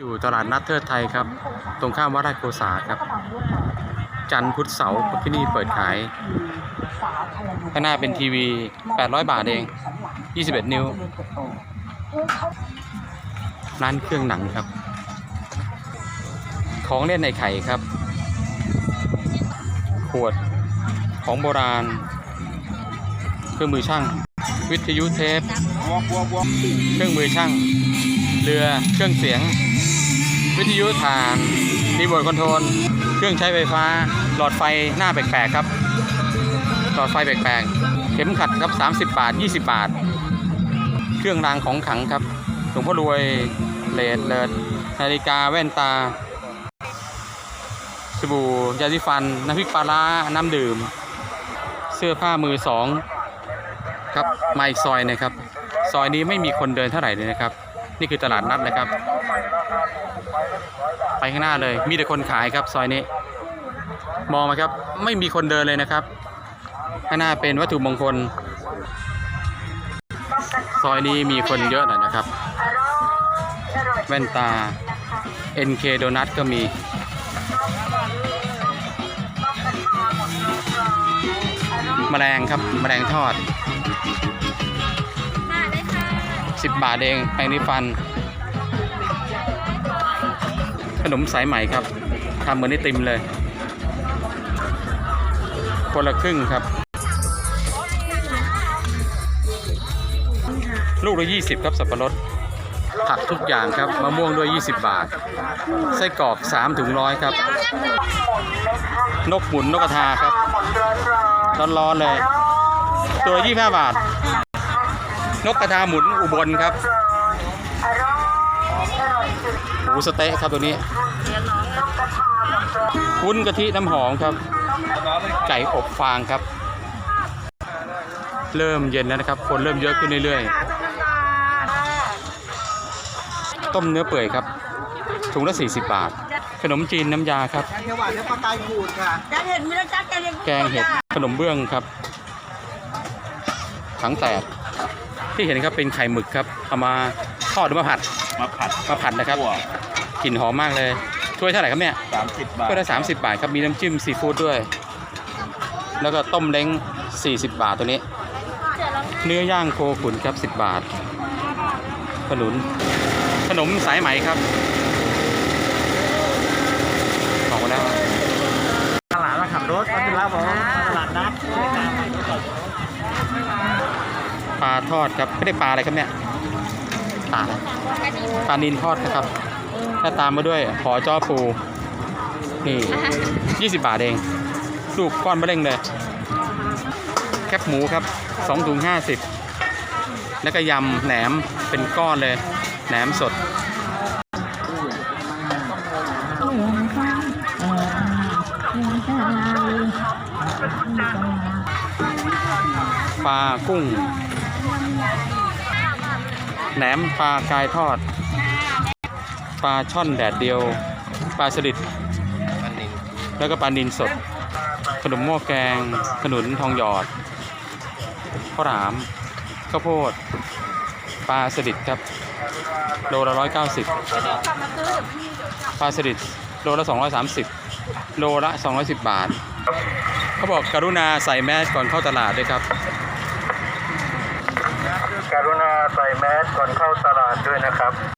อยู่ตลาดนัดเทิดไทยครับ ตรงข้ามวัดราชโกษาครับ จันทร์พุธเสาร์ที่นี่เปิดขายข้างหน้าเป็นทีวี 800 บาทเอง 21 นิ้ว ร้านเครื่องหนังครับ ของเล่นในไข่ครับ ขวดของโบราณ เครื่องมือช่าง วิทยุเทป เครื่องมือช่างเรือเครื่องเสียง วิทยุฐานรีโมทคอนโทรลเครื่องใช้ไฟฟ้า หลอดไฟหน้าแปลกๆครับ หลอดไฟแปลกๆ เข็มขัดครับ 30 บาท 20 บาท เครื่องรางของขังครับหลวงพ่อรวยเลดเลิศนาฬิกาแว่นตา สบู่ยาสีฟัน น้ำพริกปลาร้าน้ำดื่ม เสื้อผ้ามือสองครับมาอีกซอยนะครับ ซอยนี้ไม่มีคนเดินเท่าไหร่เลยนะครับ นี่คือตลาดนัดนะครับ ไปข้างหน้าเลย มีแต่คนขายครับซอยนี้ มองมาครับ ไม่มีคนเดินเลยนะครับ ข้างหน้าเป็นวัตถุมงคล ซอยนี้มีคนเยอะหน่อยนะครับ แว่นตา NK Donut ก็มีแมลงครับแมลงทอดมาเลยค่ะ10 บาทเองแปรงนีฟัน ขนมสายไหมครับทำเหมือนไอติมเลย คนละครึ่งครับ ลูกละ20ครับสับปะรด ผักทุกอย่างครับมะม่วงด้วย 20 บาท ไส้กรอก3ถุงร้อยครับ นกหมุนนกกระทาครับร้อนๆเลย ตัว 25 บาท นกกระทาหมุนอุบลครับ หมูสเต๊ะครับตัวนี้วุ้นกะทิน้ำหอมครับ ไก่อบฟางครับ เริ่มเย็นแล้วนะครับ คนเริ่มเยอะขึ้นเรื่อยๆ ต้มเนื้อเปื่อยครับถุงละ 40 บาท ขนมจีนน้ำยาครับ แกงเขียวหวานเนื้อปลากายขูดค่ะจะเห็นมีรสชาติจะเรียนแกงเห็ดขนมเบื้องครับถังแตกที่เห็นครับเป็นไข่หมึกครับเอามา ทอดหรือมาผัด มาผัดมาผัดนะครับขั่วกลิ่นหอมมากเลยถ้วยเท่าไหร่ครับเนี่ยสามสิบบาทถ้วยละ30บาทครับมีน้ำจิ้มซีฟู้ดด้วย แล้วก็ต้มเล้ง40บาทตัวนี้ เนื้อย่างโคขุนครับ10บาท ขนุนขนมสายไหมครับออกมาแล้วตลาดมาขับรถมาถึงแล้วผมตลาดนัดปลาทอดครับไม่ได้ปลาอะไรครับเนี่ย ปลาอะไรปลานินทอดนะครับถ้าตามมาด้วยหอจ้อปู นี่ 20 บาทเอง ลูกก้อนมะเร่งเลย แคบหมูครับ2ถุง50 แล้วก็ยำแหนมเป็นก้อนเลย แหนมสดปลากุ้ง แหนมปลากายทอด ปลาช่อนแดดเดียว ปลาสลิดแล้วก็ปลานินสด ขนมหม้อแกง ขนุนทองหยอดข้าวหลามข้าวโพด ปลาสลิดครับ โลละร้อยเก้าสิบปลาสลิดโลละสองร้อยสามสิบโลละสองร้อยสิบบาท เขาบอกกรุณาใส่แมสก่อนเข้าตลาดด้วยครับ กรุณาใส่แมสก่อนเข้าตลาดด้วยนะครับ